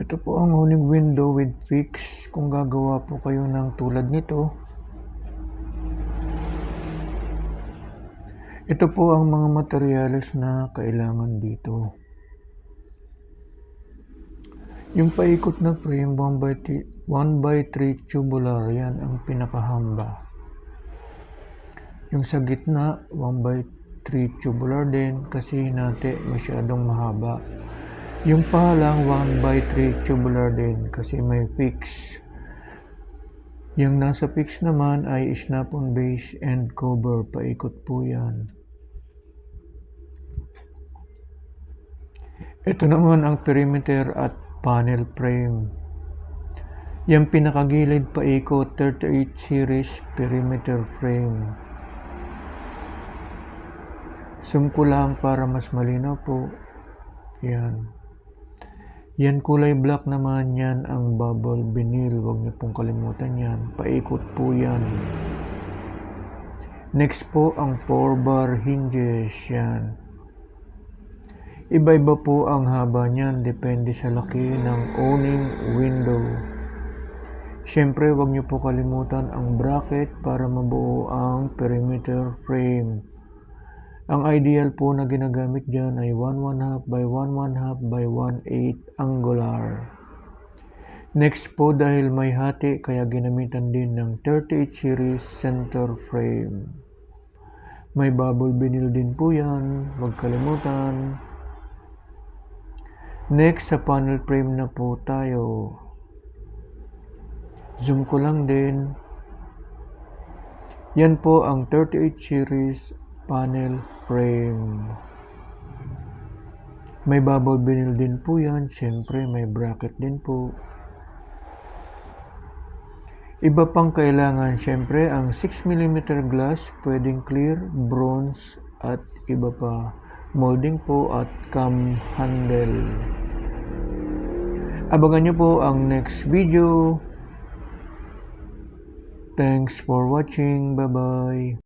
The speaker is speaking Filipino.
Ito po ang huling window with fix kung gagawa po kayo ng tulad nito. Ito po ang mga materyales na kailangan dito. Yung paikot na frame 1 by 3, 1 by 3 tubular yan ang pinakahamba. Yung sa gitna 1 by 3 tubular din kasi hinati masyadong mahaba. Yung palang 1 by 3 tubular din kasi may fix. Yung nasa fix naman ay snap-on base and cover. Paikot po yan. Ito naman ang perimeter at panel frame. Yung pinakagilid paikot 38 series perimeter frame. Zoom ko lang para mas malinaw po. Yan. Yan kulay black naman yan ang bubble vinyl. Huwag niyo pong kalimutan yan. Paikot po yan. Next po ang 4 bar hinges. Yan. Iba-iba po ang haba niyan. Depende sa laki ng owning window. Siyempre, huwag niyo po kalimutan ang bracket para mabuo ang perimeter frame. Ang ideal po na ginagamit dyan ay 1 1 half by 1 1 half by 1 8 angular. Next po dahil may hati kaya ginamitan din ng 38 series center frame. May bubble vinyl din po yan, huwag kalimutan. Next sa panel frame na po tayo. Zoom ko lang din. Yan po ang 38 series panel frame. May bubble vinyl din po yan. Siyempre, may bracket din po. Iba pang kailangan, siyempre, ang 6mm glass, pwedeng clear, bronze, at iba pa. Molding po at cam handle. Abangan nyo po ang next video. Thanks for watching. Bye-bye.